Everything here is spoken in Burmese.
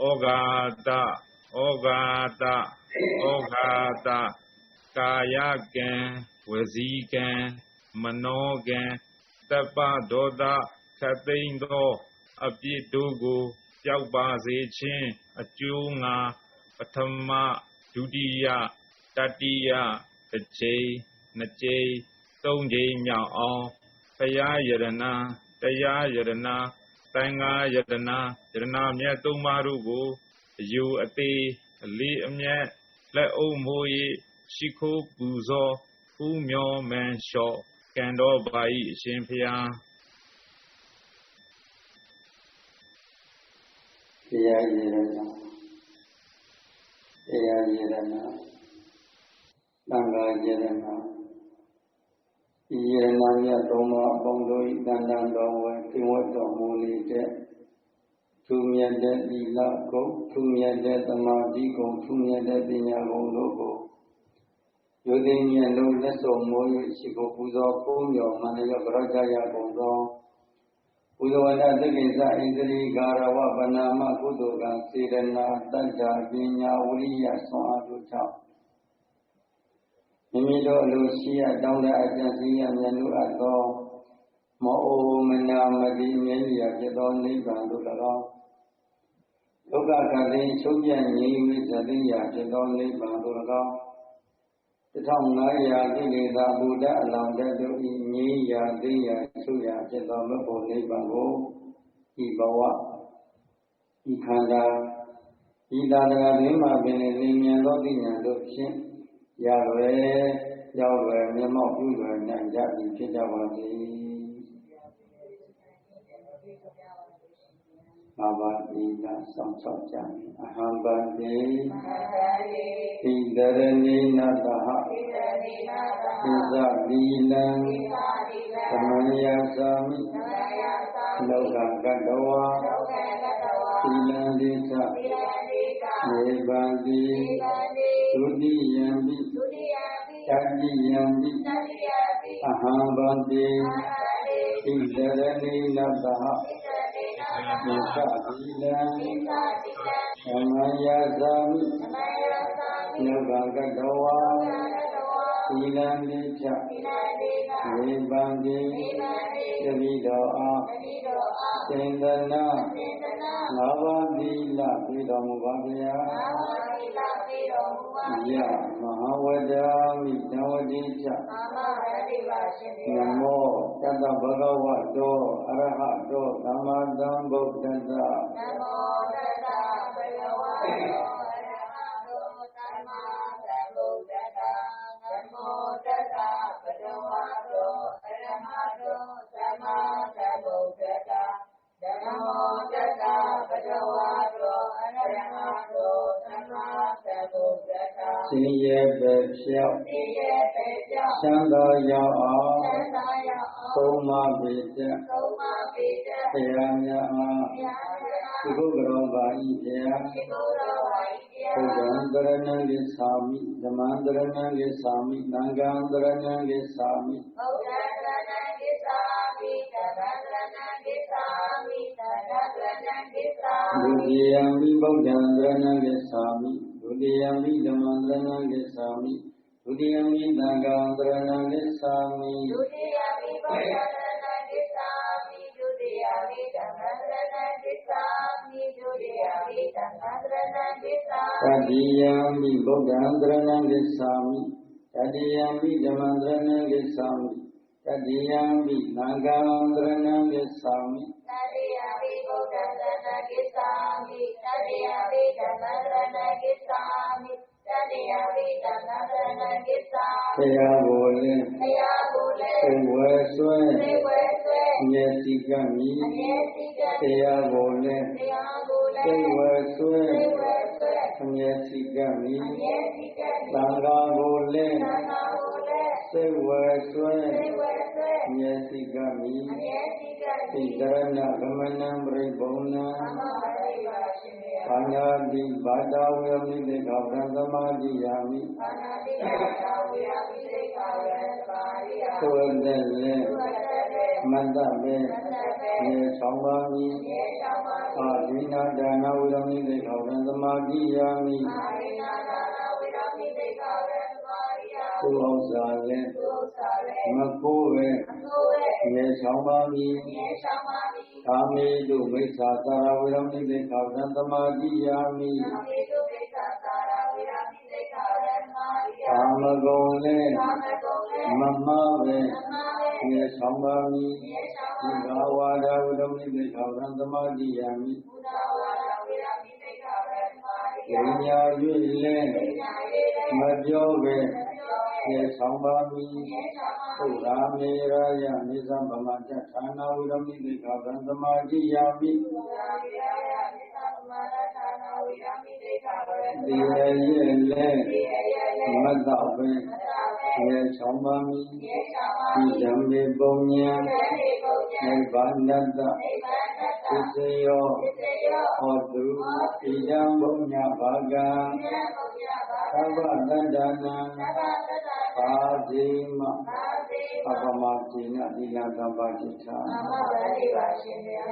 ဩဃာတဩဃာတဩဃာတကာယကံဝစီကံမနောကံတပ္ပဒေါသခတ်သိမ်းသော အပြစ်တို့ကိုပျောက်ပါစေခြင်းအကျိုးငါပထမဒုတိယတတိယတစ်ချိန်နှစ်ချိန်သုံးချိန်မြောက်အောင်ဘုရားယရနာတရားယရနာ တန်ခါယရနာယရနာမြတ်သုံးပါးတို့ကိုအယူအသေးအလေးအမြတ်လက်အုပ်မိုး၏ရှိခိုးပူဇော်ဖူးမြော်မန်လျှော့ကံတော်ပါ၏အရှင်ဖျားတရားရည်ရနာတရားရည်ရနာသံဃာရည်ရနာ ဒီရဏမြတ်သုံးပါးအပေါင်းတို့ဤတန်တန်တော်ဝဲသင်ဝတ်တော်မူနေတဲ့သူမြတ်တဲ့သီလကုံသူမြတ်တဲ့သမာဓိကုံသူမြတ်တဲ့ပညာကုံတို့ကိုယုသိမြတ်လုံးလက်စုံမိုး၍ရှိကိုပူဇော်ပုံမြော်မှန်ရကြရကုန်သောကုသဝတသက္ကိစ္စဣန္ဒြိကာရဝဗနာမကုသိုလ်ကံစေရနာတတ္တာပညာဝိရိယဆွမ်းအားတို့ကြောင့် မိမိတို့အလိုရှိရတောင်းတဲ့အကျင့်စီရမြတ်လို့အပ်သောမောအိုမနာမတိမြဲမြံဖြစ်သောနိဗ္ဗာန်တို့၎င်းဒုက္ခကတိချုပ်ပြငြိမ်းဝိသတိယဖြစ်သောနိဗ္ဗာန်တို့၎င်း1500ကိလေသာဘုဒ္ဓအလောင်းတဲ့တို့ဤငြိမ်းရာသိရာချုပ်ရာဖြစ်သောမဖို့နိဗ္ဗာန်ကိုဤဘဝဤခန္ဓာဤသာသနာတွင်မှပင်လင်းမြန်သောသိဉာဏ်တို့ဖြင့် ရလွယ်ရောက်လွယ်မျက်မှောက်ပြုလွယ်နိုင်ကြသည်ဖြစ်ကြပါစေဘာဝတိနာဆောင်ဆောက်ကြမည်အဟံဗန္တိသီတရဏိနတဟသစ္စာလီလံသမယသာမိလောကကတ္တဝါသီလံဒိသေ ဗန္တိဒုတိယံပိတတိယံပိအဟံဗ န္တိသီတရဏိနတဟမေသတိလံသမယသာမိလောကကတဝါသီလံတိချဝေပံတိသတိတော်အားသင်္ဒနာငါးပါးသီလပြီးတော်မူပါဗျာယမဟာဝဒာမိနဝတိချနမောတတဗဂဝတောအရဟတော တ္တစင်ရဲ့ပဲဖြောက်သိရဲ့ပေကြောင့်ချမ်းသာရောက်အောင်သံသာယအောင်သုံးမပေတဲ့သုံးပါးပိတ္တဘုရားများအားဘုရားမြတ်ဒီကုက္ကရောပါဤဘုရားရှိခိုး တော်ဝါဤတရားဘုဒ္ဓံတရဏံကိသာမိဓမ္မံတရဏံကိသာမိသံဃံတရဏံကိသာမိဗုဒ္ဓံတရဏံကိသာမိတဗ္ဗံတရဏံကိသာမိသတ္တတရဏံကိသာဒုမိတိယံမိဗုဒ္ဓံတရဏံကိသာမိဒုတိယံမိဓမ္မံတရဏံကိသာမိဒုတိယံမိသံဃံတရဏံကိသာမိဒုတိယမိဗုဒ္ဓံတရဏံကိသာမိဒုတိယမိဓမ္မံတရဏံကိသာမိဒုတိယမိသံဃံတရဏံကိသာတတိယံမိဗုဒ္ဓံတရဏံကိသာမိတတိယံမိဓမ္မံတရဏံကိသာမိတတိယံမိသံဃံတရဏံကိသာမိတတိယမိဗုဒ္ဓံတရဏံကိသာမိတတိယ မိဓမ္မံတရဏံကိသာမိတတိယမိသံဃံတရဏံကိသာဘုရားကိုလည်းဘုရားကိုယ်လည်းသိဝဲဆွဲသေဝဲဆွဲမျက်စိကမြည်အမြဲတည်းကတရားကိုလည်းဘုရားကိုယ်လသိည်းဝဲဆွဲသေဝဲဆွဲမျက်စိကမြည်အမြဲတည်းကသံဃာကိုလည်းသံဃာကို ယ်လည်းသိဝဲဆွဲသေဝဲဆွဲမျက်စိကမြည်အမြဲတည်းကသိတရဏဂမနံပြိဘုံနံသမ္မာရိပါရှင်မြပါဏာတိဘာတာဝေယမိတေခောရသမာတိယာမိပါဏာတိပါဝေယပိစိတ်ပါဝေပါရိယသုဝတ္တလေသုဝတ္တေမတ္တပေသတ္တေနေဆောင်ပါမည်ယေရှောပါအာဒိနာဒါနဝေယမိတေခောရသမာတိယာမိအာရိနာဒါ ရိယသုဥစ္စာလေသုသာလေမကိုးပဲသုဝေနေဆောင်ပါမည်ယေရှောပါမိကာမေတုမိစ္ဆာသာရဝေရမိတေခောရသမာတိယာမိနာမေတုပိသသာရဝေယပိစိတ်ပါဝေပါရိယကာမဂုဏ်လေကာမဂုဏ်လေမမပဲသမဝေနေဆောင်ပါမည်ယေရှောဒီပါဘာဝါဒဝိရမိတေခောရသမာတိယာမိဘုရားဝါဒဝေယပိစိတ်ပါဝေပါရိယဉာဏ်ညာ၍လဲညာယေလေမပြောပဲ ပြောဝေနေဆောင်ပါမည်ယေရှောပါသုရာမေရာယနိသဗမတ္ဌာနာဝိရမိတေခောရသမာတိယာမိဘုရားဝေယယနိသမရထာနာဝေယပိစိတ်ပါဝေဒီရရဲ့လဲဒီယေလေမတ္တပဲသာဝေနေဆောင်ပါမည်ယေရှောပါဒီဓမ္မေပုံညာသေကုညနိဗ္ဗာန်တ္တနိဗ္ဗာန်တ္တ သစ္စယောသစ္စယောဟောတုဣဒံဘုံညာဘာဂံဉာဏ်ပုညပါသဗ္ဗတတ္တနာသဗ္ဗတတ္တပါတိမသာသေအပမတိနသီလကပ္ပတိသာနာမဝရိပါရှင်ဗျာ